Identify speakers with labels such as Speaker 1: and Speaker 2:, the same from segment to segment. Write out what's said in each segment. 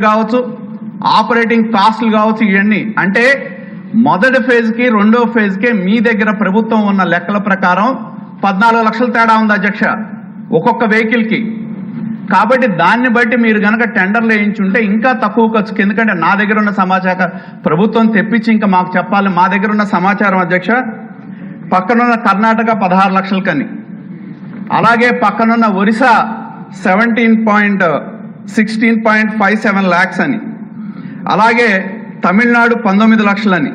Speaker 1: కావచ్చు ఆపరేటింగ్ కాస్ట్లు కావచ్చు ఇవన్నీ. అంటే మొదటి ఫేజ్కి రెండో ఫేజ్కి మీ దగ్గర ప్రభుత్వం ఉన్న లెక్కల ప్రకారం పద్నాలుగు లక్షల తేడా ఉంది అధ్యక్ష ఒక్కొక్క వెహికల్కి. కాబట్టి దాన్ని బట్టి మీరు గనక టెండర్లు వేయించుంటే ఇంకా తక్కువ ఖర్చుకి ఎందుకంటే నా దగ్గర ఉన్న సమాచారం ప్రభుత్వం తెప్పించి ఇంకా మాకు చెప్పాలి మా దగ్గర ఉన్న సమాచారం అధ్యక్ష పక్కనున్న కర్ణాటక పదహారు లక్షలకని. అలాగే పక్కనున్న Orissa seventy point sixteen point five seven lakhs అని. అలాగే తమిళనాడు పంతొమ్మిది లక్షలని.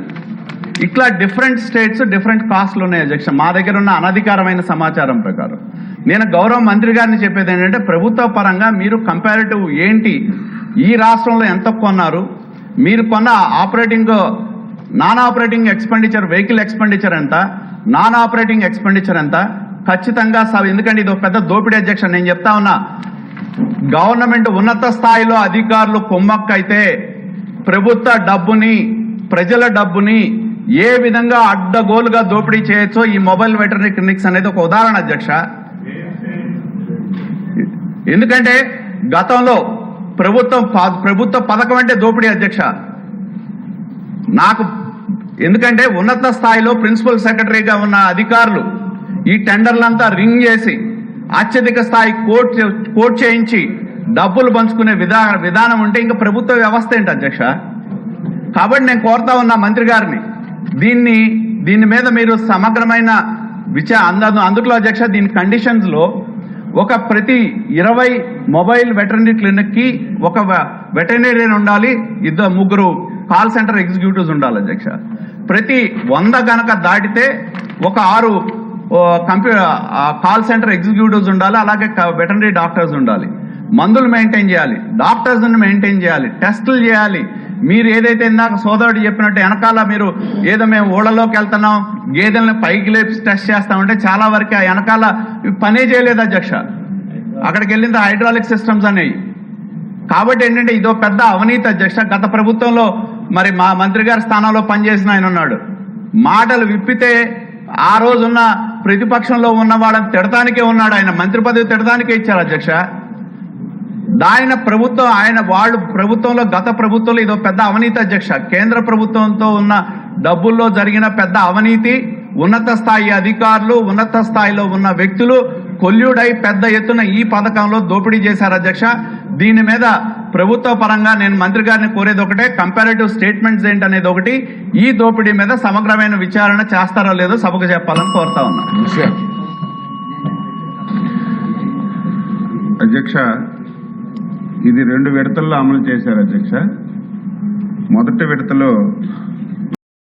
Speaker 1: ఇట్లా డిఫరెంట్ స్టేట్స్ డిఫరెంట్ కాస్ట్లు ఉన్నాయి అధ్యక్ష. మా దగ్గర ఉన్న అనధికారమైన సమాచారం ప్రకారం. నేను గౌరవ మంత్రి గారిని చెప్పేది ఏంటంటే ప్రభుత్వ పరంగా మీరు కంపారిటివ్ ఏంటి? ఈ రాష్ట్రంలో ఎంత కొన్నారు? మీరు కొన్న operating non operating expenditure vehicle expenditure ఎంత? నాన్ ఆపరేటింగ్ ఎక్స్పెండిచర్ ఎంత? ఖచ్చితంగా సార్ ఎందుకంటే ఇది ఒక పెద్ద దోపిడీ అధ్యక్ష. నేను చెప్తా ఉన్నా గవర్నమెంట్ ఉన్నత స్థాయిలో అధికారులు కుమ్మక్కైతే ప్రభుత్వ డబ్బుని ప్రజల డబ్బుని ఏ విధంగా అడ్డగోలుగా దోపిడీ చేయొచ్చో ఈ మొబైల్ వెటర్నరీ క్లినిక్స్ అనేది ఒక ఉదాహరణ అధ్యక్ష. ఎందుకంటే గతంలో ప్రభుత్వం ప- ప్రభుత్వ పథకం అంటే దోపిడీ అధ్యక్ష. నాకు ఎందుకంటే ఉన్నత స్థాయిలో ప్రిన్సిపల్ సెక్రటరీగా ఉన్న అధికారులు ఈ టెండర్లంతా రింగ్ చేసి అత్యధిక స్థాయి కోట్ కోట్ చేయించి డబ్బులు పంచుకునే విధా విధానం ఉంటే ఇంకా ప్రభుత్వ వ్యవస్థ ఏంటి అధ్యక్ష? కాబట్టి నేను కోరుతా ఉన్నా మంత్రి గారిని. దీన్ని దీని మీద మీరు సమగ్రమైన విచార అందు అందులో అధ్యక్ష దీని కండిషన్స్లో ఒక ప్రతి ఇరవై మొబైల్ వెటర్నరీ క్లినిక్కి ఒక వెటర్నరీ ఉండాలి ఇద్దరు ముగ్గురు కాల్ సెంటర్ ఎగ్జిక్యూటివ్స్ ఉండాలి అధ్యక్ష. ప్రతి వంద గనక దాటితే ఒక ఆరు కంప్యూటర్ కాల్ సెంటర్ ఎగ్జిక్యూటివ్స్ ఉండాలి అలాగే వెటర్నరీ డాక్టర్స్ ఉండాలి. మందులు మెయింటైన్ చేయాలి డాక్టర్స్ మెయింటైన్ చేయాలి టెస్టులు చేయాలి. మీరు ఏదైతే ఇందాక సోదరుడు చెప్పినట్టు వెనకాల మీరు ఏదో మేము ఊళ్ళలోకి వెళ్తున్నాం గేదెలను పైకి లేపి టెస్ట్ చేస్తామంటే చాలా వరకు ఆ వెనకాల పనే చేయలేదు అధ్యక్ష. అక్కడికి వెళ్ళిన హైడ్రాలిక్ సిస్టమ్స్ అనేవి. కాబట్టి ఏంటంటే ఇదో పెద్ద అవినీతి అధ్యక్ష. గత ప్రభుత్వంలో మరి మా మంత్రి గారి స్థానంలో పనిచేసిన ఆయన ఉన్నాడు. మాటలు విప్పితే ఆ రోజున్న ప్రతిపక్షంలో ఉన్న వాళ్ళని ఉన్నాడు. ఆయన మంత్రి పదవి తిడతానికే ఇచ్చారు అధ్యక్ష. ఆయన ప్రభుత్వం ఆయన వాళ్ళు ప్రభుత్వంలో గత ప్రభుత్వంలో ఇదో పెద్ద అవినీతి అధ్యక్ష. కేంద్ర ప్రభుత్వంతో ఉన్న డబ్బుల్లో జరిగిన పెద్ద అవినీతి ఉన్నత స్థాయి అధికారులు ఉన్నత స్థాయిలో ఉన్న వ్యక్తులు కొల్యుడై పెద్ద ఎత్తున ఈ పథకంలో దోపిడీ చేశారు అధ్యక్ష. దీని మీద ప్రభుత్వ పరంగా నేను మంత్రి గారిని కోరేది ఒకటే కంపారేటివ్ స్టేట్మెంట్స్ ఏంటనేది ఒకటి ఈ దోపిడీ మీద సమగ్రమైన విచారణ చేస్తారో లేదో సభకు చెప్పాలని కోరుతా ఉన్నా.
Speaker 2: అధ్యక్ష ఇది రెండు విడతల్లో అమలు చేశారు అధ్యక్ష. మొదటి విడతలో